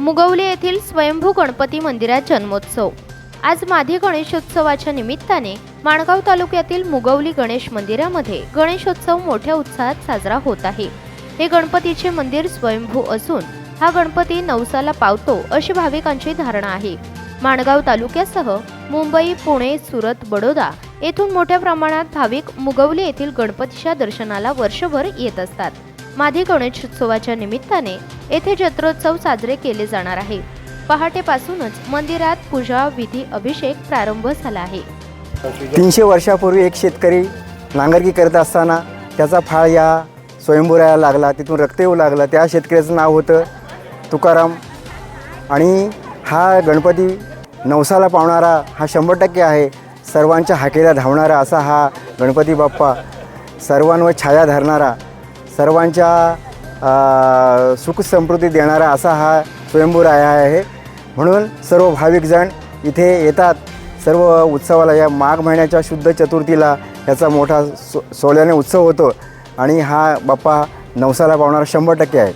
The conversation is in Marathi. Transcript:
मुगवली येथील स्वयंभू गणपती मंदिरात जन्मोत्सव. आज माधी गणेशोत्सवाच्या निमित्ताने माणगाव तालुक्यातील मुगवली गणेश मंदिरामध्ये गणेशोत्सव मोठ्या उत्साहात साजरा होत आहे. हे गणपतीचे मंदिर स्वयंभू असून हा गणपती नवसाला पावतो अशी भाविकांची धारणा आहे. माणगाव तालुक्यासह मुंबई पुणे सुरत बडोदा येथून मोठ्या प्रमाणात भाविक मुगवली येथील गणपतीच्या दर्शनाला वर्षभर येत असतात. माधी गणेशोत्सवाच्या निमित्ताने येथे जत्रोत्सव साजरे केले जाणार आहे. पहाटेपासूनच मंदिरात पूजा विधी अभिषेक प्रारंभ झाला आहे. तीनशे वर्षापूर्वी एक शेतकरी नांगरकी करत असताना त्याचा फाळ या स्वयंभुराला लागला तिथून रक्त येऊ लागलं. त्या शेतकऱ्याचं नाव होतं तुकाराम. आणि हा गणपती नवसाला पावणारा हा शंभर टक्के आहे. सर्वांच्या हाकेला धावणारा असा हा गणपती बाप्पा. सर्वांवर छाया धरणारा सर्वांच्या सुख समृद्धी देणारा असा हा स्वयंभूराय आहे. म्हणून सर्व भाविकजण इथे येतात. सर्व उत्सवाला या माघ महिन्याच्या शुद्ध चतुर्थीला याचा मोठा सो सोल्याने उत्सव होतो. आणि हा बाप्पा नवसाला पावणारा शंभर टक्के आहे.